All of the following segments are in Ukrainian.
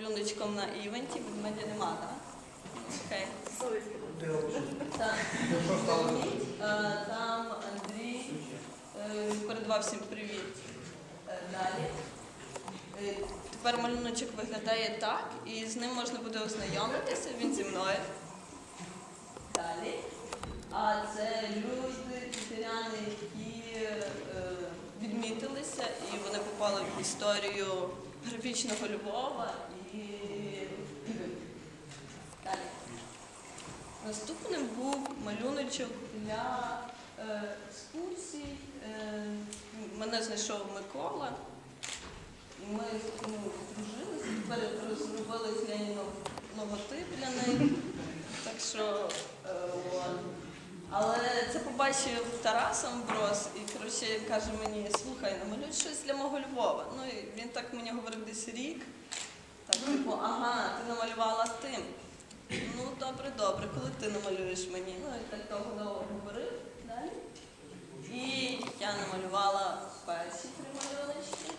малюночком на івенті, ведмедя нема, так? Окей. Там Андрій е, передавав всім привіт. Е, Далі. Е, Тепер малюночок виглядає так, і з ним можна буде ознайомитися, він зі мною. Далі. А це люди, тітеряни, які відмітилися, і вони попали в історію графічного Львова і. Далі. Наступним був малюночок для е, екскурсій. Е, мене знайшов Микола. Ми ну, здружилися, тепер розробили з Леніном логотип для неї. Так що, е, от. Але це побачив Тарас Амброс і коротше каже мені, слухай, намалюй щось для мого Львова. Ну і він так мені говорив десь рік. Так, типу, ага, ти намалювала тим. Ну, добре, добре, коли ти намалюєш мені? Ну, і так довго довго говорив далі. І я намалювала перші три малюночки.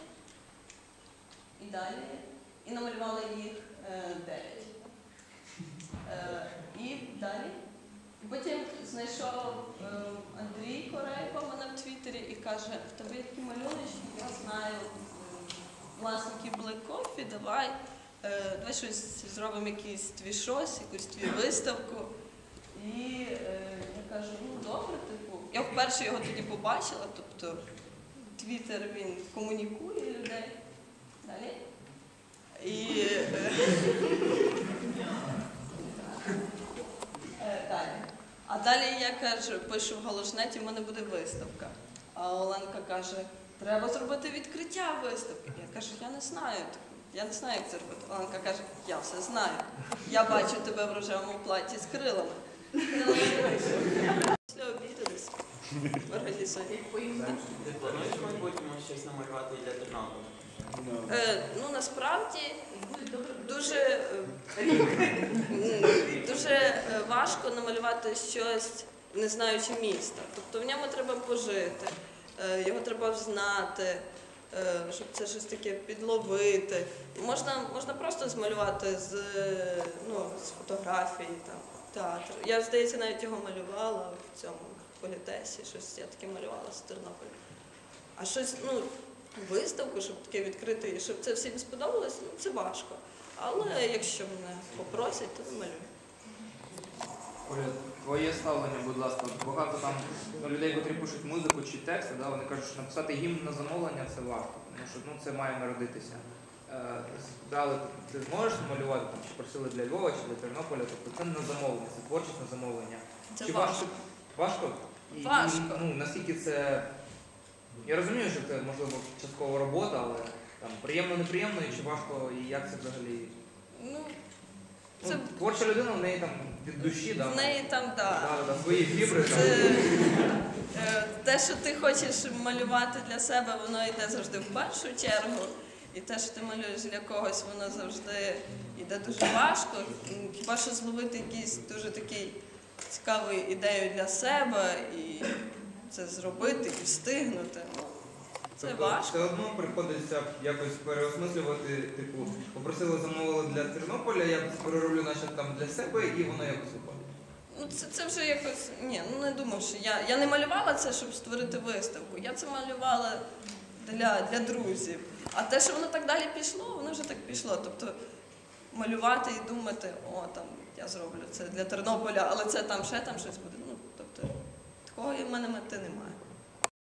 І далі. І намалювала їх е, дев'ять. Е, і далі. Потім знайшов е, Андрій Корейко мене в Твіттері і каже, в тебе є такі малюночки, я знаю власники Black Coffee, давай. Е, давай щось зробимо якийсь твій щось, якусь твій виставку. І е, я кажу, ну добре, типу. Я вперше його тоді побачила, тобто Твіттер він комунікує людей. Далі. І е, е, далі. А далі я кажу, пишу в галошнеті, в мене буде виставка. А Оленка каже, треба зробити відкриття виставки. Я кажу, я не знаю. Я не знаю, як це робити. Оленка каже, я все знаю. Я бачу тебе в рожевому платі з крилами. Після обіду десь організує. Ти плануєш в майбутньому щось намалювати для Тернополя? Е, ну насправді дуже, е, дуже важко намалювати щось, не знаючи міста. Тобто в ньому треба пожити, е, його треба знати, е, щоб це щось таке підловити. Можна, можна просто змалювати з, ну, з фотографії, там, театр. Я, здається, навіть його малювала в цьому політесі, щось я таке малювала з Тернополя. А щось, ну, виставку, щоб таке відкрити, щоб це всім сподобалось, ну це важко. Але якщо мене попросять, то малюю. Оля, твоє ставлення, будь ласка, багато там ну, людей, котрі пишуть музику чи тексти, да, вони кажуть, що написати гімн на замовлення це важко, тому що ну, це має народитися. Е, Дали, ти зможеш малювати, там, чи просили для Львова, чи для Тернополя, тобто це не на замовлення, це творчість на замовлення. Це чи важко. Важко? І, Важко. Ну, наскільки це. Я розумію, що це можливо часткова робота, але там приємно, неприємно, і чи важко, і як це взагалі. Ну, Це- Творча людина в неї там від душі, да, в неї там, так. да, да, свої фібри. Це, е, те, що ти хочеш малювати для себе, воно йде завжди в першу чергу. І те, що ти малюєш для когось, воно завжди йде дуже важко. Хіба що зловити якийсь дуже такий цікаву ідею для себе і це зробити і встигнути. Це Тобто важко. Все одно приходиться якось переосмислювати, типу, попросили замовили для Тернополя, я перероблю наче там для себе і воно якось виходить. Ну, це, це вже якось. Ні, ну не думав, що я. Я не малювала це, щоб створити виставку. Я це малювала для, для друзів. А те, що воно так далі пішло, воно вже так пішло. Тобто малювати і думати, о, там я зроблю це для Тернополя, але це там ще там щось буде. Ну, тобто, такої в мене мети немає.